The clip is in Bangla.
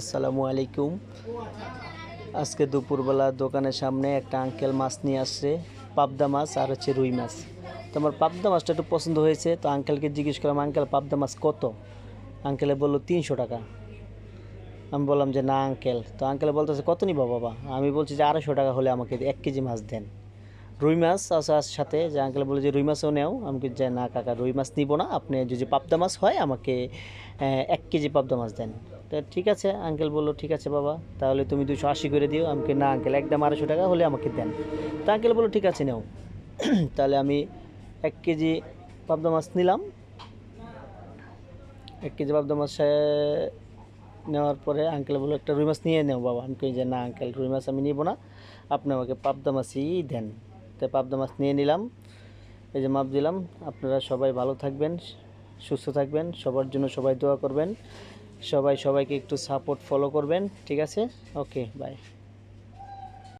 আসসালামু আলাইকুম। আজকে দুপুরবেলা দোকানের সামনে একটা আঙ্কেল মাছ নিয়ে আসছে, পাবদা মাছ আর হচ্ছে রুই মাছ। তো আমার পাবদা মাছটা একটু পছন্দ হয়েছে, তো আঙ্কেলকে জিজ্ঞেস করলাম আঙ্কেল পাবদা মাছ কত? আঙ্কেলে বলল, তিনশো টাকা। আমি বললাম যে, না আঙ্কেল তো আঙ্কেলে বলতেছে, কত নিবা বাবা? আমি বলছি যে, আড়াইশো টাকা হলে আমাকে এক কেজি মাছ দেন। রুই মাছ আছে আর সাথে, যে আঙ্কেল বলে যে, রুই মাছও নেও। আমি যে, না কাকা, রুই মাছ নিব না। আপনি যদি পাবদা মাছ হয়, আমাকে এক কেজি পাবদা মাছ দেন। তো ঠিক আছে আঙ্কেল বলল, ঠিক আছে বাবা, তাহলে তুমি দুশো আশি করে দিও। আমাকে না আঙ্কেল একদম আড়াইশো টাকা হলে আমাকে দেন। তা আঙ্কেল বলল, ঠিক আছে, নেও। তাহলে আমি এক কেজি পাবদা মাছ নিলাম। এক কেজি পাবদা মাছ নেওয়ার পরে আঙ্কেল বলল, একটা রুই মাছ নিয়ে নেও বাবা। আমি কই যে, না আঙ্কেল রুই মাছ আমি নিব না, আপনি আমাকে পাবদা মাছই দেন। তাই পাবদা মাছ নিয়ে নিলাম, এই যে মাপ দিলাম। আপনারা সবাই ভালো থাকবেন, সুস্থ থাকবেন, সবার জন্য সবাই দোয়া করবেন। সবাই সবাইকে একটু সাপোর্ট ফলো করবেন ঠিক আছে? Okay bye